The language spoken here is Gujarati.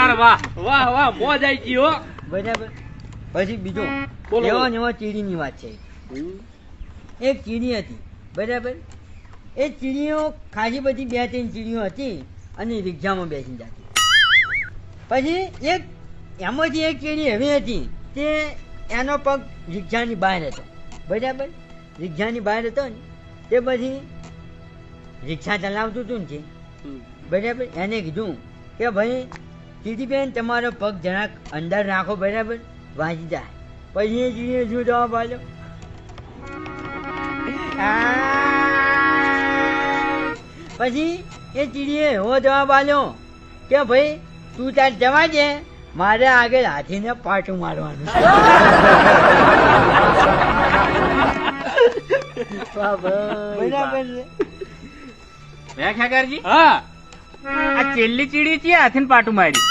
ઠાકર વાહ વાહ વાહ મોજ આવી ગઈ હો. બરાબર. પછી બીજો. એવો. ને એવા ચીડીની વાત છે. એક ચીડી હતી બરાબર? એ ચીડીઓ ખાસી બધી બે ત્રણ ચીડીઓ હતી અને રિક્ષામાં બેસી જતી. પછી એક એમાંથી એક ચીડી એવી હતી તે એનો પગ રિક્ષાની બહાર હતો. બરાબર? રિક્ષાની બહાર હતો ને તે પછી રિક્ષા ચલાવતું હતું ને બરાબર? એને કીધું કે ભાઈ ચીડીબેન તમારો પગ જરાક અંદર રાખો બરાબર વાંચી જાય. પછી એ ચીડીએ શું જવાબ આવ્યો પછી એ ચીડીએ એવો જવાબ આવ્યો કે ભાઈ તું તાર જવા દે મારે આગળ હાથીને પાટું મારવાનું છે. બરાબર છે. હે ઠાકરજી હા. આ ચેલ્લી ચીડી છે હાથીને પાટું મારી